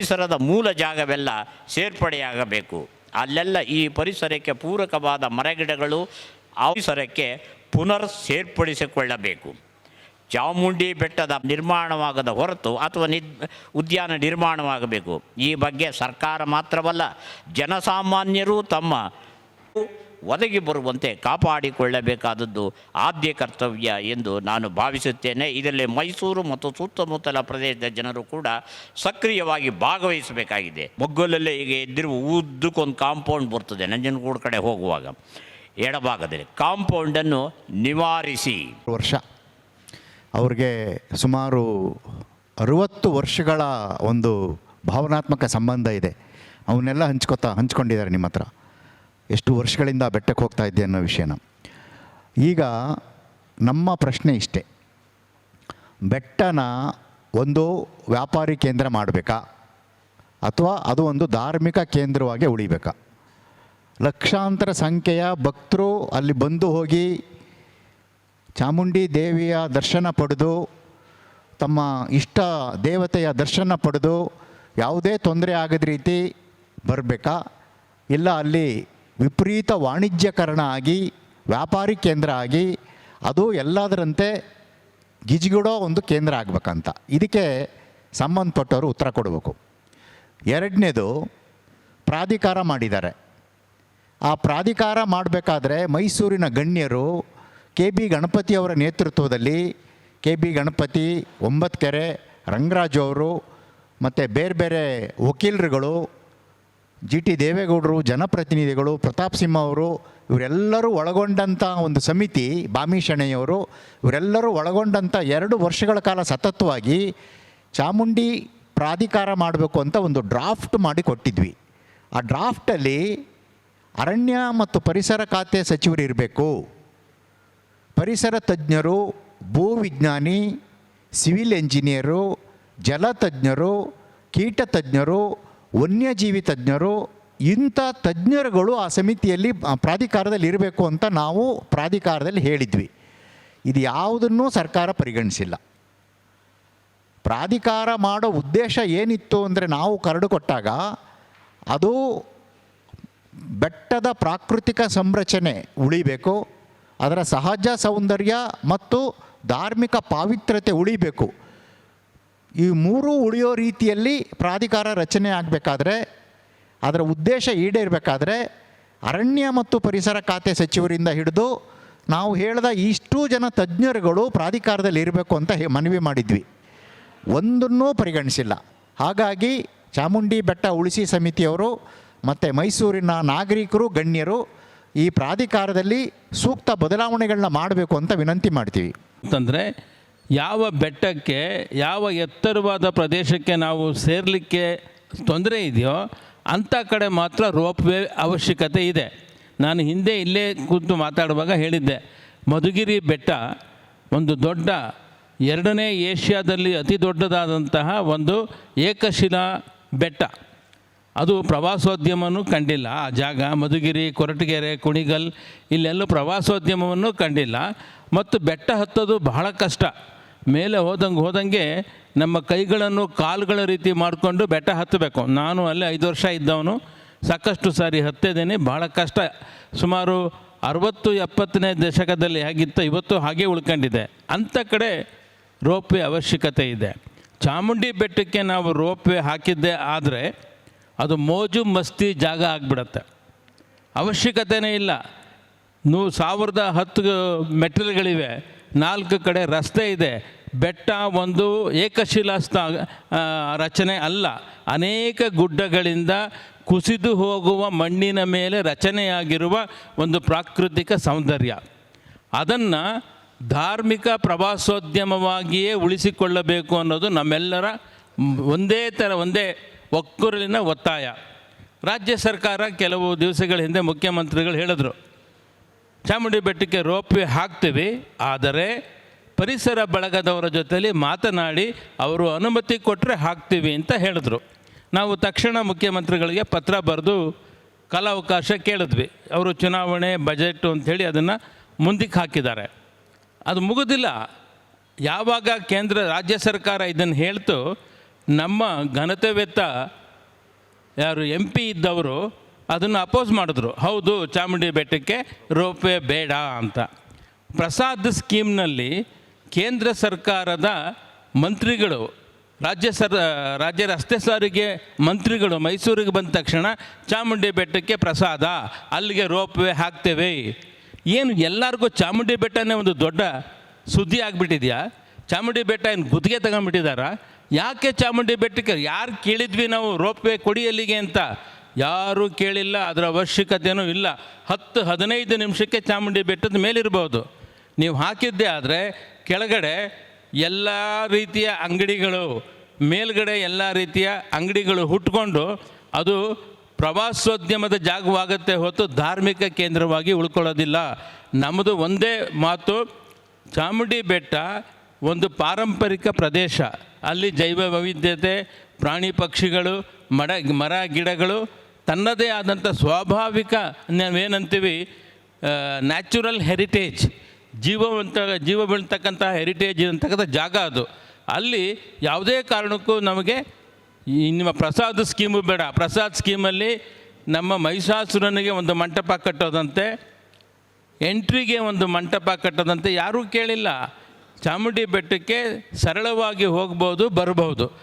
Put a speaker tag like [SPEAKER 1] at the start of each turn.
[SPEAKER 1] ಪರಿಸರದ ಮೂಲ ಜಾಗವೆಲ್ಲ ಸೇರ್ಪಡೆಯಾಗಬೇಕು. ಅಲ್ಲೆಲ್ಲ ಈ ಪರಿಸರಕ್ಕೆ ಪೂರಕವಾದ ಮರಗಿಡಗಳು ಆ ಪರಿಸರಕ್ಕೆ ಪುನರ್ ಸೇರ್ಪಡಿಸಿಕೊಳ್ಳಬೇಕು ಚಾಮುಂಡಿ ಬೆಟ್ಟದ ನಿರ್ಮಾಣವಾಗದ ಹೊರತು ಅಥವಾ ನಿ ಉದ್ಯಾನ ನಿರ್ಮಾಣವಾಗಬೇಕು. ಈ ಬಗ್ಗೆ ಸರ್ಕಾರ ಮಾತ್ರವಲ್ಲ, ಜನಸಾಮಾನ್ಯರು ತಮ್ಮ ಒದಗಿ ಬರುವಂತೆ ಕಾಪಾಡಿಕೊಳ್ಳಬೇಕಾದದ್ದು ಆದ್ಯ ಕರ್ತವ್ಯ ಎಂದು ನಾನು ಭಾವಿಸುತ್ತೇನೆ. ಇದರಲ್ಲಿ ಮೈಸೂರು ಮತ್ತು ಸುತ್ತಮುತ್ತಲ ಪ್ರದೇಶದ ಜನರು ಕೂಡ ಸಕ್ರಿಯವಾಗಿ ಭಾಗವಹಿಸಬೇಕಾಗಿದೆ. ಮೊಗ್ಗಲಲ್ಲೇ ಈಗ ಎದ್ದಿರುವ ಉದ್ದಕ್ಕೊಂದು ಕಾಂಪೌಂಡ್ ಬರ್ತದೆ, ನಂಜನಗೂಡು ಕಡೆ ಹೋಗುವಾಗ. ಎಡಭಾಗದಲ್ಲಿ ಕಾಂಪೌಂಡನ್ನು ನಿವಾರಿಸಿ.
[SPEAKER 2] ವರ್ಷ. ಅವ್ರಿಗೆ ಸುಮಾರು ಅರುವತ್ತು ವರ್ಷಗಳ ಒಂದು ಭಾವನಾತ್ಮಕ ಸಂಬಂಧ ಇದೆ. ಅವನ್ನೆಲ್ಲ ಹಂಚ್ಕೊತಾ, ಹಂಚ್ಕೊಂಡಿದ್ದಾರೆ ನಿಮ್ಮ ಹತ್ರ. ಎಷ್ಟು ವರ್ಷಗಳಿಂದ ಬೆಟ್ಟಕ್ಕೆ ಹೋಗ್ತಾ ಇದ್ದೆ ಅನ್ನೋ ವಿಷಯನ. ಈಗ ನಮ್ಮ ಪ್ರಶ್ನೆ ಇಷ್ಟೇ. ಬೆಟ್ಟನ ಒಂದು ವ್ಯಾಪಾರಿ ಕೇಂದ್ರ ಮಾಡಬೇಕಾ? ಅಥವಾ ಅದು ಒಂದು ಧಾರ್ಮಿಕ ಕೇಂದ್ರವಾಗಿ ಉಳಿಬೇಕಾ? ಲಕ್ಷಾಂತರ ಸಂಖ್ಯೆಯ ಭಕ್ತರು ಅಲ್ಲಿ ಬಂದು ಹೋಗಿ ಚಾಮುಂಡಿ ದೇವಿಯ ದರ್ಶನ ಪಡೆದು, ತಮ್ಮ ಇಷ್ಟ ದೇವತೆಯ ದರ್ಶನ ಪಡೆದು ಯಾವುದೇ ತೊಂದರೆ ಆಗದ ರೀತಿ ಬರಬೇಕಾ? ಇಲ್ಲ ಅಲ್ಲಿ ವಿಪರೀತ ವಾಣಿಜ್ಯಕರಣ ಆಗಿ, ವ್ಯಾಪಾರಿ ಕೇಂದ್ರ ಆಗಿ, ಅದು ಎಲ್ಲದರಂತೆ ಗಿಜಿಗುಡೋ ಒಂದು ಕೇಂದ್ರ ಆಗಬೇಕಂತ. ಇದಕ್ಕೆ ಸಂಬಂಧಪಟ್ಟವರು ಉತ್ತರ ಕೊಡಬೇಕು. ಎರಡನೇದು, ಪ್ರಾಧಿಕಾರ ಮಾಡಿದ್ದಾರೆ. ಆ ಪ್ರಾಧಿಕಾರ ಮಾಡಬೇಕಾದ್ರೆ ಮೈಸೂರಿನ ಗಣ್ಯರು ಕೆ ಬಿ ಗಣಪತಿಯವರ ನೇತೃತ್ವದಲ್ಲಿ ಕೆ ಬಿ ಗಣಪತಿ ಒಂಬತ್ಕೆರೆ ರಂಗರಾಜು ಅವರು ಮತ್ತು ಬೇರೆ ಬೇರೆ ವಕೀಲರುಗಳು ಜಿ ಟಿ ದೇವೇಗೌಡರು, ಜನಪ್ರತಿನಿಧಿಗಳು, ಪ್ರತಾಪ್ ಸಿಂಹ ಅವರು, ಇವರೆಲ್ಲರೂ ಒಳಗೊಂಡಂಥ ಒಂದು ಸಮಿತಿ ಬಾಮೀಶಣೆಯವರು ಇವರೆಲ್ಲರೂ ಒಳಗೊಂಡಂಥ ಎರಡು ವರ್ಷಗಳ ಕಾಲ ಸತತವಾಗಿ ಚಾಮುಂಡಿ ಪ್ರಾಧಿಕಾರ ಮಾಡಬೇಕು ಅಂತ ಒಂದು ಡ್ರಾಫ್ಟ್ ಮಾಡಿ ಕೊಟ್ಟಿದ್ವಿ. ಆ ಡ್ರಾಫ್ಟಲ್ಲಿ ಅರಣ್ಯ ಮತ್ತು ಪರಿಸರ ಖಾತೆ ಸಚಿವರು ಇರಬೇಕು. ಪರಿಸರ ತಜ್ಞರು, ಭೂವಿಜ್ಞಾನಿ, ಸಿವಿಲ್ ಎಂಜಿನಿಯರು, ಜಲತಜ್ಞರು, ಕೀಟ ತಜ್ಞರು ವನ್ಯಜೀವಿ ತಜ್ಞರು ಇಂಥ ತಜ್ಞರುಗಳು ಆ ಸಮಿತಿಯಲ್ಲಿ ಪ್ರಾಧಿಕಾರದಲ್ಲಿ ಇರಬೇಕು ಅಂತ ನಾವು ಪ್ರಾಧಿಕಾರದಲ್ಲಿ ಹೇಳಿದ್ವಿ. ಇದು ಯಾವುದನ್ನು ಸರ್ಕಾರ ಪರಿಗಣಿಸಿಲ್ಲ. ಪ್ರಾಧಿಕಾರ ಮಾಡೋ ಉದ್ದೇಶ ಏನಿತ್ತು ಅಂದರೆ ನಾವು ಕರಡು ಕೊಟ್ಟಾಗ ಅದು ಬೆಟ್ಟದ ಪ್ರಾಕೃತಿಕ ಸಂರಚನೆ ಉಳಿಬೇಕು, ಅದರ ಸಹಜ ಸೌಂದರ್ಯ ಮತ್ತು ಧಾರ್ಮಿಕ ಪಾವಿತ್ರ್ಯತೆ ಉಳಿಬೇಕು. ಈ ಮೂರೂ ಉಳಿಯೋ ರೀತಿಯಲ್ಲಿ ಪ್ರಾಧಿಕಾರ ರಚನೆ ಆಗಬೇಕಾದ್ರೆ, ಅದರ ಉದ್ದೇಶ ಈಡೇರಬೇಕಾದ್ರೆ ಅರಣ್ಯ ಮತ್ತು ಪರಿಸರ ಖಾತೆ ಸಚಿವರಿಂದ ಹಿಡಿದು ನಾವು ಹೇಳಿದ ಇಷ್ಟು ಜನ ತಜ್ಞರುಗಳು ಪ್ರಾಧಿಕಾರದಲ್ಲಿ ಇರಬೇಕು ಅಂತ ಮನವಿ ಮಾಡಿದ್ವಿ. ಒಂದನ್ನೂ ಪರಿಗಣಿಸಿಲ್ಲ. ಹಾಗಾಗಿ ಚಾಮುಂಡಿ ಬೆಟ್ಟ ಉಳಿಸಿ ಸಮಿತಿಯವರು ಮತ್ತು ಮೈಸೂರಿನ ನಾಗರಿಕರು, ಗಣ್ಯರು ಈ ಪ್ರಾಧಿಕಾರದಲ್ಲಿ ಸೂಕ್ತ ಬದಲಾವಣೆಗಳನ್ನ ಮಾಡಬೇಕು ಅಂತ ವಿನಂತಿ ಮಾಡ್ತೀವಿ.
[SPEAKER 3] ಅಂತಂದರೆ ಯಾವ ಬೆಟ್ಟಕ್ಕೆ, ಯಾವ ಎತ್ತರವಾದ ಪ್ರದೇಶಕ್ಕೆ ನಾವು ಸೇರಲಿಕ್ಕೆ ತೊಂದರೆ ಇದೆಯೋ ಅಂಥ ಕಡೆ ಮಾತ್ರ ರೋಪ್ ವೇ ಅವಶ್ಯಕತೆ ಇದೆ. ನಾನು ಹಿಂದೆ ಇಲ್ಲೇ ಕೂತು ಮಾತಾಡುವಾಗ ಹೇಳಿದ್ದೆ, ಮಧುಗಿರಿ ಬೆಟ್ಟ ಒಂದು ದೊಡ್ಡ ಎರಡನೇ ಏಷ್ಯಾದಲ್ಲಿ ಅತಿ ದೊಡ್ಡದಾದಂತಹ ಒಂದು ಏಕಶಿಲಾ ಬೆಟ್ಟ. ಅದು ಪ್ರವಾಸೋದ್ಯಮನೂ ಕಂಡಿಲ್ಲ. ಆ ಜಾಗ ಮಧುಗಿರಿ, ಕೊರಟಗೆರೆ, ಕುಣಿಗಲ್, ಇಲ್ಲೆಲ್ಲೂ ಪ್ರವಾಸೋದ್ಯಮವನ್ನು ಕಂಡಿಲ್ಲ. ಮತ್ತು ಬೆಟ್ಟ ಹತ್ತೋದು ಬಹಳ ಕಷ್ಟ. ಮೇಲೆ ಹೋದಂಗೆ ಹೋದಂಗೆ ನಮ್ಮ ಕೈಗಳನ್ನು ಕಾಲುಗಳ ರೀತಿ ಮಾಡಿಕೊಂಡು ಬೆಟ್ಟ ಹತ್ತಬೇಕು. ನಾನು ಅಲ್ಲೇ ಐದು ವರ್ಷ ಇದ್ದವನು. ಸಾಕಷ್ಟು ಸಾರಿ ಹತ್ತಿದ್ದೇನೆ. ಭಾಳ ಕಷ್ಟ. ಸುಮಾರು ಅರವತ್ತು ಎಪ್ಪತ್ತನೇ ದಶಕದಲ್ಲಿ ಹೇಗಿತ್ತು ಇವತ್ತು ಹಾಗೆ ಉಳ್ಕೊಂಡಿದೆ. ಅಂಥ ಕಡೆ ರೋಪ್ವೆ ಅವಶ್ಯಕತೆ ಇದೆ. ಚಾಮುಂಡಿ ಬೆಟ್ಟಕ್ಕೆ ನಾವು ರೋಪ್ವೆ ಹಾಕಿದ್ದೆ ಆದರೆ ಅದು ಮೋಜು ಮಸ್ತಿ ಜಾಗ ಆಗಿಬಿಡತ್ತೆ. ಅವಶ್ಯಕತೆಯೇ ಇಲ್ಲ. ನೂ ಸಾವಿರದ ಹತ್ತು ಮೆಟ್ಟಿಲುಗಳಿವೆ ನಾಲ್ಕು ಕಡೆ ರಸ್ತೆ ಇದೆ. ಬೆಟ್ಟ ಒಂದು ಏಕಶಿಲಾಸ್ತ ರಚನೆ ಅಲ್ಲ. ಅನೇಕ ಗುಡ್ಡಗಳಿಂದ ಕುಸಿದು ಹೋಗುವ ಮಣ್ಣಿನ ಮೇಲೆ ರಚನೆಯಾಗಿರುವ ಒಂದು ಪ್ರಾಕೃತಿಕ ಸೌಂದರ್ಯ. ಅದನ್ನು ಧಾರ್ಮಿಕ ಪ್ರವಾಸೋದ್ಯಮವಾಗಿಯೇ ಉಳಿಸಿಕೊಳ್ಳಬೇಕು ಅನ್ನೋದು ನಮ್ಮೆಲ್ಲರ ಒಂದೇ ಥರ ಒಂದೇ ಒಕ್ಕೂರಲಿನ ಒತ್ತಾಯ. ರಾಜ್ಯ ಸರ್ಕಾರ ಕೆಲವು ದಿವಸಗಳ ಹಿಂದೆ ಮುಖ್ಯಮಂತ್ರಿಗಳು ಹೇಳಿದ್ರು ಚಾಮುಂಡಿ ಬೆಟ್ಟಕ್ಕೆ ರೋಪ್ವೆ ಹಾಕ್ತೀವಿ, ಆದರೆ ಪರಿಸರ ಬಳಗದವರ ಜೊತೆಯಲ್ಲಿ ಮಾತನಾಡಿ ಅವರು ಅನುಮತಿ ಕೊಟ್ಟರೆ ಹಾಕ್ತೀವಿ ಅಂತ ಹೇಳಿದ್ರು. ನಾವು ತಕ್ಷಣ ಮುಖ್ಯಮಂತ್ರಿಗಳಿಗೆ ಪತ್ರ ಬರೆದು ಕಾಲಾವಕಾಶ ಕೇಳಿದ್ವಿ. ಅವರು ಚುನಾವಣೆ, ಬಜೆಟು ಅಂಥೇಳಿ ಅದನ್ನು ಮುಂದಕ್ಕೆ ಹಾಕಿದ್ದಾರೆ. ಅದು ಮುಗುದಿಲ್ಲ. ಯಾವಾಗ ಕೇಂದ್ರ, ರಾಜ್ಯ ಸರ್ಕಾರ ಇದನ್ನು ಹೇಳ್ತು, ನಮ್ಮ ಘನತೆವೆತ್ತ ಯಾರು ಎಂ ಪಿ ಇದ್ದವರು ಅದನ್ನು ಅಪೋಸ್ ಮಾಡಿದ್ರು. ಹೌದು, ಚಾಮುಂಡಿ ಬೆಟ್ಟಕ್ಕೆ ರೋಪ್ವೇ ಬೇಡ ಅಂತ. ಪ್ರಸಾದ್ ಸ್ಕೀಮ್ನಲ್ಲಿ ಕೇಂದ್ರ ಸರ್ಕಾರದ ಮಂತ್ರಿಗಳು, ರಾಜ್ಯ ಸರ್, ರಾಜ್ಯ ರಸ್ತೆ ಸಾರಿಗೆ ಮಂತ್ರಿಗಳು ಮೈಸೂರಿಗೆ ಬಂದ ತಕ್ಷಣ ಚಾಮುಂಡಿ ಬೆಟ್ಟಕ್ಕೆ ಪ್ರಸಾದ, ಅಲ್ಲಿಗೆ ರೋಪ್ವೇ ಹಾಕ್ತೇವೆ. ಏನು ಎಲ್ಲರಿಗೂ ಚಾಮುಂಡಿ ಬೆಟ್ಟನೇ ಒಂದು ದೊಡ್ಡ ಸುದ್ದಿ ಆಗಿಬಿಟ್ಟಿದೆಯಾ? ಚಾಮುಂಡಿ ಬೆಟ್ಟ ಏನು ಗುತ್ತಿಗೆ ತಗೊಂಡ್ಬಿಟ್ಟಿದ್ದಾರಾ ಯಾಕೆ ಚಾಮುಂಡಿ ಬೆಟ್ಟಕ್ಕೆ ಯಾರು ಕೇಳಿದ್ವಿ ನಾವು ರೋಪ್ವೇ ಕೊಡಿ ಅಲ್ಲಿಗೆ ಅಂತ? ಯಾರೂ ಕೇಳಿಲ್ಲ, ಅದರ ಅವಶ್ಯಕತೆಯೂ ಇಲ್ಲ. ಹತ್ತು, ಹದಿನೈದು ನಿಮಿಷಕ್ಕೆ ಚಾಮುಂಡಿ ಬೆಟ್ಟದ ಮೇಲಿರ್ಬೋದು. ನೀವು ಹಾಕಿದ್ದೆ ಆದರೆ ಕೆಳಗಡೆ ಎಲ್ಲ ರೀತಿಯ ಅಂಗಡಿಗಳು, ಮೇಲ್ಗಡೆ ಎಲ್ಲ ರೀತಿಯ ಅಂಗಡಿಗಳು ಹುಟ್ಕೊಂಡು ಅದು ಪ್ರವಾಸೋದ್ಯಮದ ಜಾಗವಾಗುತ್ತೆ ಹೊತ್ತು ಧಾರ್ಮಿಕ ಕೇಂದ್ರವಾಗಿ ಉಳ್ಕೊಳ್ಳೋದಿಲ್ಲ. ನಮ್ಮದು ಒಂದೇ ಮಾತು, ಚಾಮುಂಡಿ ಬೆಟ್ಟ ಒಂದು ಪಾರಂಪರಿಕ ಪ್ರದೇಶ. ಅಲ್ಲಿ ಜೈವ ವೈವಿಧ್ಯತೆ ಪ್ರಾಣಿ ಪಕ್ಷಿಗಳು, ಮಡ, ಮರ, ಗಿಡಗಳು, ತನ್ನದೇ ಆದಂಥ ಸ್ವಾಭಾವಿಕ ನಾವೇನಂತೀವಿ ನ್ಯಾಚುರಲ್ ಹೆರಿಟೇಜ್ ಜೀವವಂತ ಜೀವ ಬೀಳ್ತಕ್ಕಂಥ ಹೆರಿಟೇಜ್ ಇರತಕ್ಕಂಥ ಜಾಗ ಅದು. ಅಲ್ಲಿ ಯಾವುದೇ ಕಾರಣಕ್ಕೂ ನಮಗೆ ನಿಮ್ಮ ಪ್ರಸಾದ್ ಸ್ಕೀಮು ಬೇಡ. ಪ್ರಸಾದ್ ಸ್ಕೀಮಲ್ಲಿ ನಮ್ಮ ಮಹಿಷಾಸುರನಿಗೆ ಒಂದು ಮಂಟಪ ಕಟ್ಟೋದಂತೆ, ಎಂಟ್ರಿಗೆ ಒಂದು ಮಂಟಪ ಕಟ್ಟೋದಂತೆ ಯಾರೂ ಕೇಳಿಲ್ಲ. ಚಾಮುಂಡಿ ಬೆಟ್ಟಕ್ಕೆ ಸರಳವಾಗಿ ಹೋಗ್ಬೋದು ಬರ್ಬೋದು